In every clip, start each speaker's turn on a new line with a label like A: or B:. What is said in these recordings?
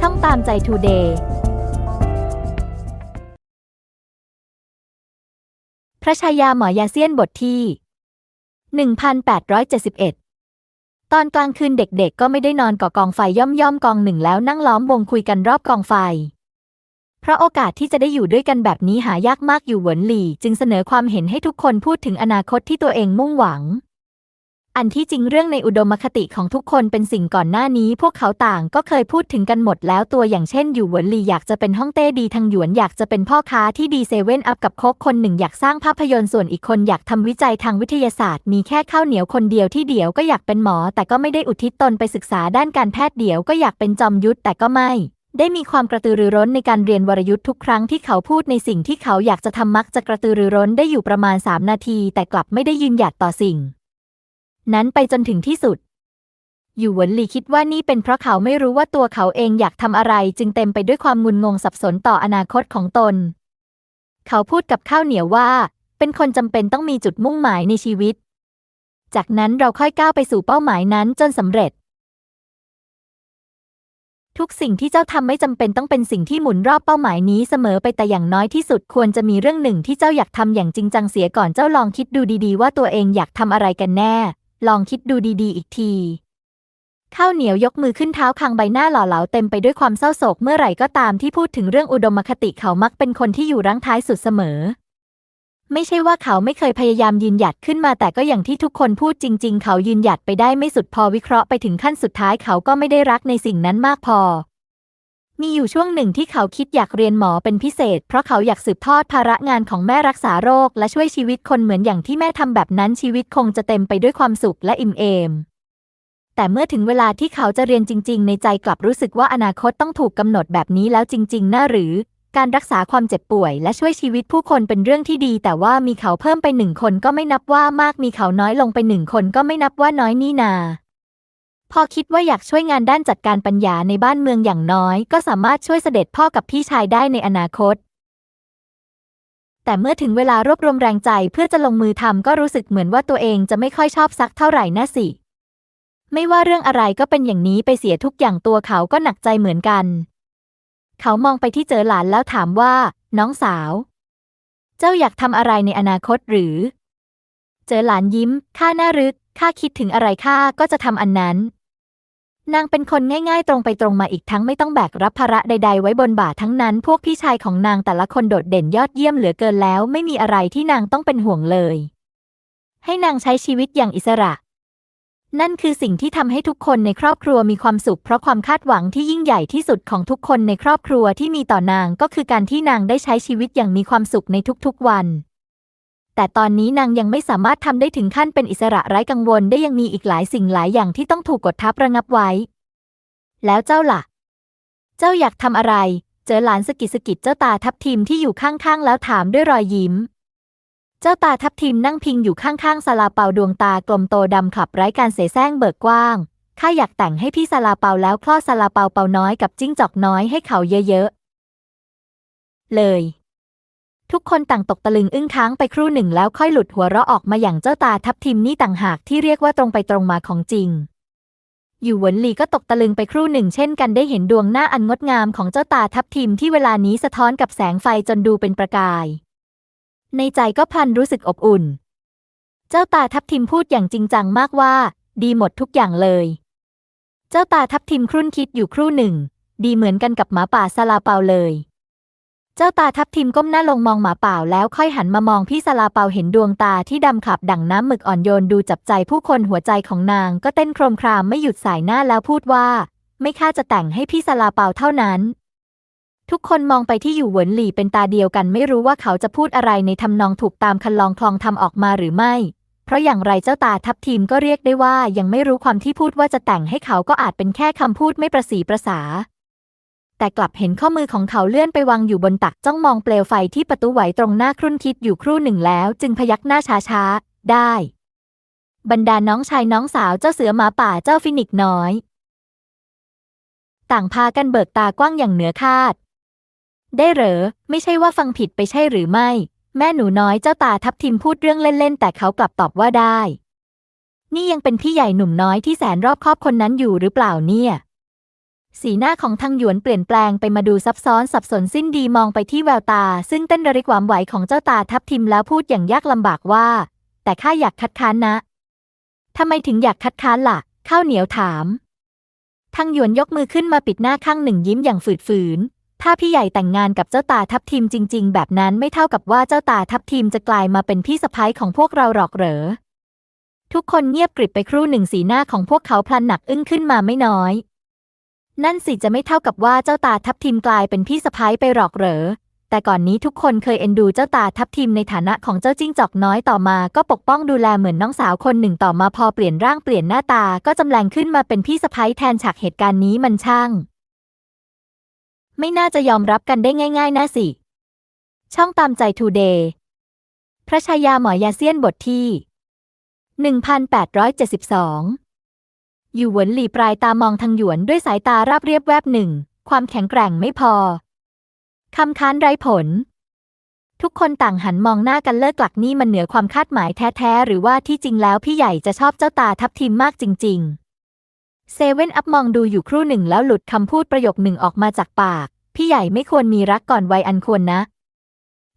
A: ช่องตามใจทูเดย์พระชายาหมอยาเซียนบทที่ 1871 ตอนกลางคืนเด็กๆ ก็ไม่ได้นอนก่อกองไฟย่อมๆกองหนึ่งแล้วนั่งล้อมวงคุยกันรอบกองไฟ เพราะโอกาสที่จะได้อยู่ด้วยกันแบบนี้หายากมากอยู่หวนหลี่ จึงเสนอความเห็นให้ทุกคนพูดถึงอนาคตที่ตัวเองมุ่งหวัง อันที่จริงเรื่องในอุดมคติของทุกคนเป็นสิ่งก่อนหน้านี้ พวกเขาต่างก็เคยพูดถึงกันหมดแล้วตัวอย่างเช่นอยู่หวนหลีอยากจะเป็นฮ่องเต้ดีทางหยวนอยากจะเป็นพ่อค้าที่ดีเซเว่นอัพกับโคกคนหนึ่งอยากสร้างภาพยนตร์ส่วนอีกคนอยากทำวิจัยทางวิทยาศาสตร์ มีแค่ข้าวเหนียวคนเดียวที่เดียวก็อยากเป็นหมอ แต่ก็ไม่ได้อุทิศตนไปศึกษาด้านการแพทย์เดียวก็อยากเป็นจอมยุทธแต่ก็ไม่ได้มีความกระตือรือร้นในการเรียนวรยุทธ์ทุกครั้งที่เขาพูดในสิ่งที่เขาอยากจะทำมักจะกระตือรือร้นได้อยู่ประมาณ 3 นาที แต่กลับไม่ได้ยืนหยัดต่อสิ่ง นั้นไปจนถึงที่สุด อยู่หวนหลีคิดว่านี่เป็นเพราะเขาไม่รู้ว่าตัวเขาเองอยากทำอะไร จึงเต็มไปด้วยความงุนงงสับสนต่ออนาคตของตน เขาพูดกับข้าวเหนียวว่า เป็นคนจำเป็นต้องมีจุดมุ่งหมายในชีวิต จากนั้นเราค่อยก้าวไปสู่เป้าหมายนั้นจนสำเร็จ ทุกสิ่งที่เจ้าทำไม่จำเป็นต้องเป็นสิ่งที่หมุนรอบเป้าหมายนี้เสมอไปแต่อย่างน้อยที่สุดควรจะมีเรื่องหนึ่งที่เจ้าอยากทำอย่างจริงจังเสียก่อนเจ้าลองคิดดูดีๆ ว่าตัวเองอยากทำอะไรกันแน่ ลองคิดดูดีๆ อีกที ข้าวเหนียวยกมือขึ้นเท้าคางใบหน้าหล่อเหลาเต็มไปด้วยความเศร้าโศกเมื่อไหร่ก็ตามที่พูดถึงเรื่องอุดมคติเขามักเป็นคนที่อยู่รั้งท้ายสุดเสมอ ไม่ใช่ว่าเขาไม่เคยพยายามยืนหยัดขึ้นมาแต่ก็อย่างที่ทุกคนพูดจริง ๆ เขายืนหยัดไปได้ไม่สุดพอวิเคราะห์ไปถึงขั้นสุดท้ายเขาก็ไม่ได้รักในสิ่งนั้นมากพอ มีอยู่ช่วงหนึ่งที่เขาคิดอยากเรียนหมอเป็นพิเศษ เพราะเขาอยากสืบทอดภาระงานของแม่รักษาโรค และช่วยชีวิตคนเหมือนอย่างที่แม่ทำแบบนั้นชีวิตคงจะเต็มไปด้วยความสุขและอิ่มเอม แต่เมื่อถึงเวลาที่เขาจะเรียนจริง ๆ ในใจกลับรู้สึกว่าอนาคตต้องถูกกำหนดแบบนี้แล้วจริง ๆน่าหรือ การรักษาความเจ็บป่วย และช่วยชีวิตผู้คนเป็นเรื่องที่ดี แต่ว่ามีเขาเพิ่มไปหนึ่งคนก็ไม่นับว่ามากมีเขาน้อยลงไปหนึ่งคนก็ไม่นับว่าน้อยนี่นา พอคิดว่าอยากช่วยงานด้านจัดการปัญญาในบ้านเมืองอย่างน้อย ก็สามารถช่วยเสด็จพ่อกับพี่ชายได้ในอนาคต แต่เมื่อถึงเวลารวบรวมแรงใจเพื่อจะลงมือทำก็รู้สึกเหมือนว่าตัวเองจะไม่ค่อยชอบสักเท่าไหร่น่าสิ ไม่ว่าเรื่องอะไรก็เป็นอย่างนี้ไปเสียทุกอย่างตัวเขาก็หนักใจเหมือนกัน เขามองไปที่เจอหลานแล้วถามว่า น้องสาว เจ้าอยากทำอะไรในอนาคตหรือ เจอหลานยิ้มข้าน่ารึกข้าคิดถึงอะไรข้าก็จะทำอันนั้น นางเป็นคนง่ายๆ ตรงไปตรงมาอีกทั้งไม่ต้องแบกรับภาระใดๆ ไว้บนบ่าทั้งนั้น พวกพี่ชายของนางแต่ละคนโดดเด่นยอดเยี่ยมเหลือเกินแล้ว ไม่มีอะไรที่นางต้องเป็นห่วงเลย ให้นางใช้ชีวิตอย่างอิสระ นั่นคือสิ่งที่ทำให้ทุกคนในครอบครัวมีความสุข เพราะความคาดหวังที่ยิ่งใหญ่ที่สุดของทุกคนในครอบครัวที่มีต่อนางก็คือการที่นางได้ใช้ชีวิตอย่างมีความสุขในทุกๆวัน แต่ตอนนี้นางยังไม่สามารถทำได้ถึงขั้นเป็นอิสระไร้กังวลได้ยังมีอีกหลายสิ่งหลายอย่างที่ต้องถูกกดทับระงับไว้ แล้วเจ้าล่ะ เจ้าอยากทำอะไร เจอหลานสกิดสกิดเจ้าตาทับทิมที่อยู่ข้างๆแล้วถามด้วยรอยยิ้ม เจ้าตาทับทิมนั่งพิงอยู่ข้างๆซาลาเปาดวงตากลมโตดำขับไร้การเสแสร้งเบิกกว้างข้าอยากแต่งให้พี่ซาลาเปาแล้วคลอดซาลาเปาเปาน้อยกับจิ้งจอกน้อยให้เขาเยอะๆเลย ทุกคนต่างตกตะลึงอึ้งค้างไปครู่หนึ่งแล้วค่อยหลุดหัวเราะออกมาอย่างเจ้าตาทับทิมนี่ต่างหากที่เรียกว่าตรงไปตรงมาของจริง อยู่หวนหลีก็ตกตะลึงไปครู่หนึ่งเช่นกันได้เห็นดวงหน้าอันงดงามของเจ้าตาทับทิมที่เวลานี้สะท้อนกับแสงไฟจนดูเป็นประกาย ในใจก็พันรู้สึกอบอุ่น เจ้าตาทับทิมพูดอย่างจริงจังมากว่า ดีหมดทุกอย่างเลย เจ้าตาทับทิมครุ่นคิดอยู่ครู่หนึ่ง ดีเหมือนกันกับหมาป่าซาลาเปาเลย จ้าตาทับทิมก้มหน้าลงมองหมาป่าแล้วค่อยหันมามองพี่ซาลาเปาเห็นดวงตาที่ดำขับดั่งน้ำหมึกอ่อนโยนดูจับใจผู้คนหัวใจของนางก็เต้นโครมครามไม่หยุดสายหน้าแล้วพูดว่า ไม่ค่าจะแต่งให้พี่ซาลาเปาเท่านั้น ทุกคนมองไปที่อยู่เหวินหลี่เป็นตาเดียวกันไม่รู้ว่าเขาจะพูดอะไรในทำนองถูกตามคันลองคลองทำออกมาหรือไม่ เพราะอย่างไรเจ้าตาทับทิมก็เรียกได้ว่ายังไม่รู้ความที่พูดว่าจะแต่งให้เขาก็อาจเป็นแค่คำพูดไม่ประสีประสา แต่กลับเห็นข้อมือของเขาเลื่อนไปวางอยู่บนตักจ้องมองเปลวไฟที่ประตูไหวตรงหน้าครุ่นคิดอยู่ครู่หนึ่งแล้ว จึงพยักหน้าช้าๆ ได้ บรรดาน้องชายน้องสาวเจ้าเสือหมาป่าเจ้าฟินิกน้อย ต่างพากันเบิกตากว้างอย่างเหนือคาด ได้เหรอ ไม่ใช่ว่าฟังผิดไปใช่หรือไม่ แม่หนูน้อยเจ้าตาทับทิมพูดเรื่องเล่นๆแต่เขากลับตอบว่าได้ นี่ยังเป็นพี่ใหญ่หนุ่มน้อยที่แสนรอบคอบคนนั้นอยู่หรือเปล่าเนี่ย สีหน้าของทางหยวนเปลี่ยนแปลงไปมาดูซับซ้อนสับสนสิ้นดีมองไปที่แววตา ซึ่งเต้นระริกหวามไหวของเจ้าตาทับทิมแล้วพูดอย่างยากลำบากว่า แต่ข้าอยากคัดค้านนะทำไมถึงอยากคัดค้านล่ะ ข้าวเหนียวถาม ทางหยวนยกมือขึ้นมาปิดหน้าข้างหนึ่งยิ้มอย่างฝืดฝืน ถ้าพี่ใหญ่แต่งงานกับเจ้าตาทับทิมจริง ๆ แบบนั้นไม่เท่ากับว่าเจ้าตาทับทิมจะกลายมาเป็นพี่สะพ้ยของพวกเราหรอกเหรอ ทุกคนเงียบกริบไปครู่หนึ่งสีหน้าของพวกเขาพลันหนักอึ้งขึ้นมาไม่น้อย นั่นสิจะไม่เท่ากับว่าเจ้าตาทับทิมกลายเป็นพี่สะพ้ยไปหรอกเหรอ แต่ก่อนนี้ทุกคนเคยเอ็นดูเจ้าตาทับทิมในฐานะของเจ้าจิ้งจอกน้อยต่อมา ก็ปกป้องดูแลเหมือนน้องสาวคนหนึ่งต่อมาพอเปลี่ยนร่างเปลี่ยนหน้าตาก็จำแรงขึ้นมาเป็นพี่สะพ้ยแทนฉากเหตุการณ์นี้มันช่าง ไม่น่าจะยอมรับกันได้ง่าย ๆนะสิ ช่องตามใจทูเดย์พระชายาหมอยาเซียนบทที่ 1872 อยู่หวนหลี่ปลายตามองทางหยวนด้วยสายตาราบเรียบแวบหนึ่ง ความแข็งแกร่งไม่พอ คำค้านไร้ผล ทุกคนต่างหันมองหน้ากันเลิกหลักนี่มันเหนือความคาดหมายแท้ๆ หรือว่าที่จริงแล้วพี่ใหญ่จะชอบเจ้าตาทับทิมมากจริง ๆ เซเว่นอัพมองดูอยู่ครู่หนึ่งแล้วหลุดคำพูดประโยคหนึ่งออกมาจากปาก พี่ใหญ่ไม่ควรมีรักก่อนวัยอันควรนะ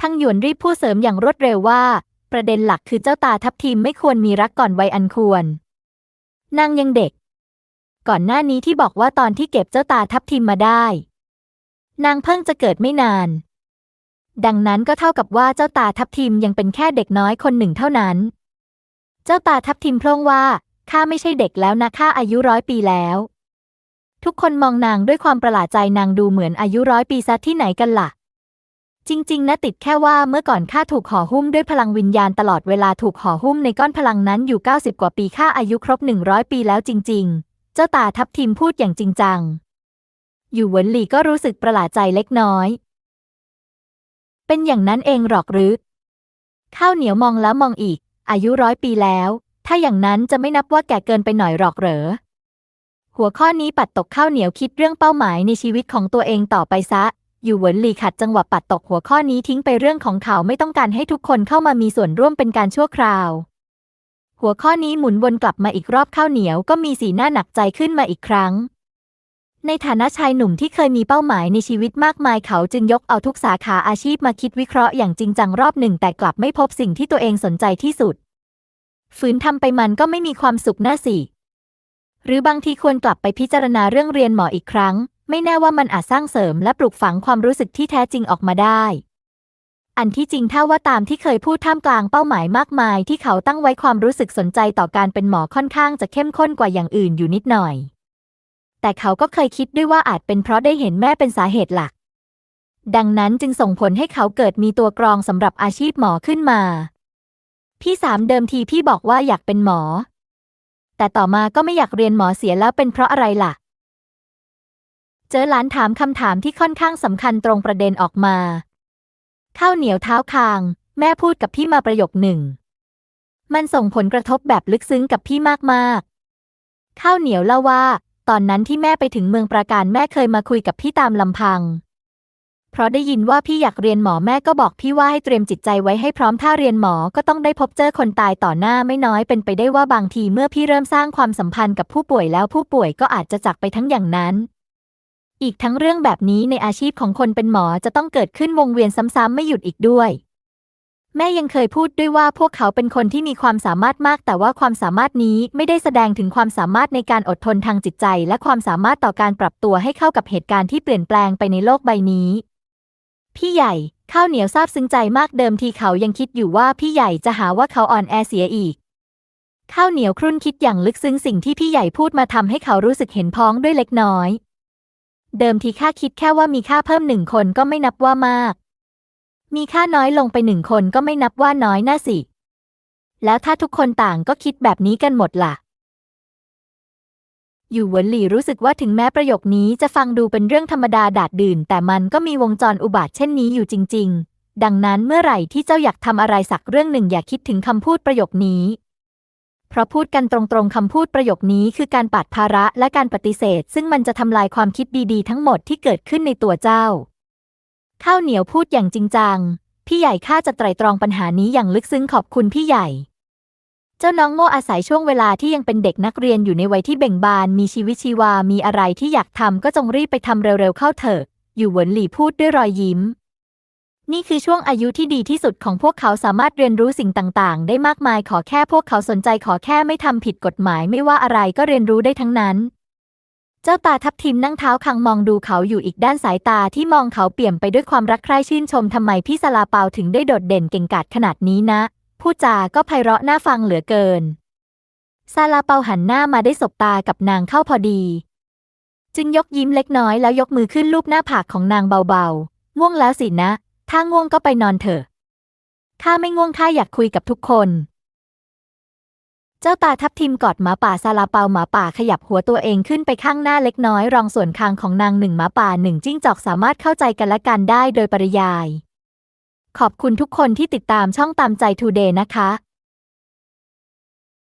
A: ทั้งหยวนรีบพูดเสริมอย่างรวดเร็วว่า ประเด็นหลักคือเจ้าตาทับทิมไม่ควรมีรักก่อนวัยอันควร นางยังเด็ก ก่อนหน้านี้ที่บอกว่าตอนที่เก็บเจ้าตาทับทิมมาได้ นางเพิ่งจะเกิดไม่นาน ดังนั้นก็เท่ากับว่าเจ้าตาทับทิมยังเป็นแค่เด็กน้อยคนหนึ่งเท่านั้น เจ้าตาทับทิมพร่งว่าข้าไม่ใช่เด็กแล้วนะข้าอายุร้อยปีแล้ว ทุกคนมองนางด้วยความประหลาดใจนางดูเหมือนอายุร้อยปีซะที่ไหนกันล่ะ จริง ๆนะติดแค่ว่าเมื่อก่อนข้าถูกห่อหุ้มด้วยพลังวิญญาณตลอดเวลาถูกห่อหุ้มในก้อนพลังนั้นอยู่ 90 กว่าปีข้าอายุครบ 100 ปีแล้วจริง ๆ จ้าตาทับทิมพูดอย่างจริงจัง อยู่เหวินหลี่ก็รู้สึกประหลาดใจเล็กน้อย เป็นอย่างนั้นเองหรอกหรือข้าวเหนียวมองแล้วมองอีก อายุร้อยปีแล้ว ถ้าอย่างนั้นจะไม่นับว่าแก่เกินไปหน่อยหรอกเหรอ หัวข้อนี้ปัดตกข้าวเหนียวคิดเรื่องเป้าหมายในชีวิตของตัวเองต่อไปซะ อยู่เหวินหลี่ขัดจังหวะปัดตกหัวข้อนี้ทิ้งไปเรื่องของเขาไม่ต้องการให้ทุกคนเข้ามามีส่วนร่วมเป็นการชั่วคราว หัวข้อนี้หมุนวนกลับมาอีกรอบข้าวเหนียวก็มีสีหน้าหนักใจขึ้นมาอีกครั้ง ในฐานะชายหนุ่มที่เคยมีเป้าหมายในชีวิตมากมายเขาจึงยกเอาทุกสาขาอาชีพมาคิดวิเคราะห์อย่างจริงจังรอบหนึ่งแต่กลับไม่พบสิ่งที่ตัวเองสนใจที่สุด ฝืนทำไปมันก็ไม่มีความสุขน่าสิ หรือบางทีควรกลับไปพิจารณาเรื่องเรียนหมออีกครั้ง ไม่แน่ว่ามันอาจสร้างเสริมและปลูกฝังความรู้สึกที่แท้จริงออกมาได้ อันที่จริงถ้าว่าตามที่เคยพูดท่ามกลางเป้าหมายมากมาย ที่เขาตั้งไว้ความรู้สึกสนใจต่อการเป็นหมอค่อนข้างจะเข้มข้นกว่าอย่างอื่นอยู่นิดหน่อย แต่เขาก็เคยคิดด้วยว่าอาจเป็นเพราะได้เห็นแม่เป็นสาเหตุหลัก ดังนั้นจึงส่งผลให้เขาเกิดมีตัวกรองสำหรับอาชีพหมอขึ้นมา พี่สามเดิมทีพี่บอกว่าอยากเป็นหมอ แต่ต่อมาก็ไม่อยากเรียนหมอเสียแล้วเป็นเพราะอะไรล่ะ เจอหลานถามคำถามที่ค่อนข้างสำคัญตรงประเด็นออกมา ข้าวเหนียวเท้าคาง แม่พูดกับพี่มาประโยคหนึ่ง มันส่งผลกระทบแบบลึกซึ้งกับพี่มากๆ ข้าวเหนียวเล่าว่า ตอนนั้นที่แม่ไปถึงเมืองปราการแม่เคยมาคุยกับพี่ตามลำพัง เพราะได้ยินว่าพี่อยากเรียนหมอแม่ก็บอกพี่ว่าให้เตรียมจิตใจไว้ให้พร้อมถ้าเรียนหมอก็ต้องได้พบเจอคนตายต่อหน้าไม่น้อยเป็นไปได้ว่าบางทีเมื่อพี่เริ่มสร้างความสัมพันธ์กับผู้ป่วยแล้วผู้ป่วยก็อาจจะจากไปทั้งอย่างนั้น อีกทั้งเรื่องแบบนี้ในอาชีพของคนเป็นหมอจะต้องเกิดขึ้นวงเวียนซ้ำๆไม่หยุดอีกด้วย แม่ยังเคยพูดด้วยว่าพวกเขาเป็นคนที่มีความสามารถมาก แต่ว่าความสามารถนี้ไม่ได้แสดงถึงความสามารถในการอดทนทางจิตใจ และความสามารถต่อการปรับตัวให้เข้ากับเหตุการณ์ที่เปลี่ยนแปลงไปในโลกใบนี้ พี่ใหญ่ข้าวเหนียวซาบซึ้งใจมากเดิมทีเขายังคิดอยู่ว่าพี่ใหญ่จะหาว่าเขาอ่อนแอเสียอีกข้าวเหนียวครุ่นคิดอย่างลึกซึ้งสิ่งที่พี่ใหญ่พูดมาทำให้เขารู้สึกเห็นพ้องด้วยเล็กน้อย เดิมทีข้าคิดแค่ว่ามีค่าเพิ่มหนึ่งคนก็ไม่นับว่ามาก มีค่าน้อยลงไปหนึ่งคนก็ไม่นับว่าน้อยน่าสิ แล้วถ้าทุกคนต่างก็คิดแบบนี้กันหมดล่ะ อยู่หวนหลี่รู้สึกว่าถึงแม้ประโยคนี้จะฟังดูเป็นเรื่องธรรมดาดาดดื่น แต่มันก็มีวงจรอุบาทเช่นนี้อยู่จริง ๆ ดังนั้นเมื่อไหร่ที่เจ้าอยากทำอะไรสักเรื่องหนึ่งอย่าคิดถึงคำพูดประโยคนี้ เพราะพูดกันตรงๆคำพูดประโยคนี้คือการปัดภาระและการปฏิเสธ ซึ่งมันจะทำลายความคิดดีๆ ทั้งหมดที่เกิดขึ้นในตัวเจ้า ข้าวเหนียวพูดอย่างจริงจัง พี่ใหญ่ข้าจะไตร่ตรองปัญหานี้อย่างลึกซึ้งขอบคุณพี่ใหญ่ เจ้าน้องโมอาศัยช่วงเวลาที่ยังเป็นเด็กนักเรียนอยู่ในวัยที่เบ่งบาน มีชีวิตชีวา มีอะไรที่อยากทำก็จงรีบไปทำเร็วๆเข้าเถอะ อยู่เหวินหลี่พูดด้วยรอยยิ้ม นี่คือช่วงอายุที่ดีที่สุดของพวกเขาสามารถเรียนรู้สิ่งต่าง ๆ ได้มากมายขอแค่พวกเขาสนใจขอแค่ไม่ทำผิดกฎหมายไม่ว่าอะไรก็เรียนรู้ได้ทั้งนั้น เจ้าตาทับทิมนั่งเท้าคังมองดูเขาอยู่อีกด้านสายตาที่มองเขาเปี่ยมไปด้วยความรักใคร่ชื่นชมทำไมพี่สลาเปาถึงได้โดดเด่นเก่งกาจขนาดนี้นะพูดจาก็ไพเราะน่าฟังเหลือเกินซาลาเปาหันหน้ามาได้สบตากับนางเข้าพอดี จึงยกยิ้มเล็กน้อยแล้วยกมือขึ้นลูบหน้าผากของนางเบาๆง่วงแล้วสินะ ถ้าง่วงก็ไปนอนเถอะ ข้าไม่ง่วงข้าอยากคุยกับทุกคน เจ้าตาทับทิมกอดหมาป่าซาลาเปาหมาป่าขยับหัวตัวเองขึ้นไปข้างหน้าเล็กน้อย รองส่วนคางของนางหนึ่งหมาป่าหนึ่งจิ้งจอกสามารถเข้าใจกันและกันได้โดยปริยาย ขอบคุณทุกคนที่ติดตามช่องตามใจทูเดย์นะคะ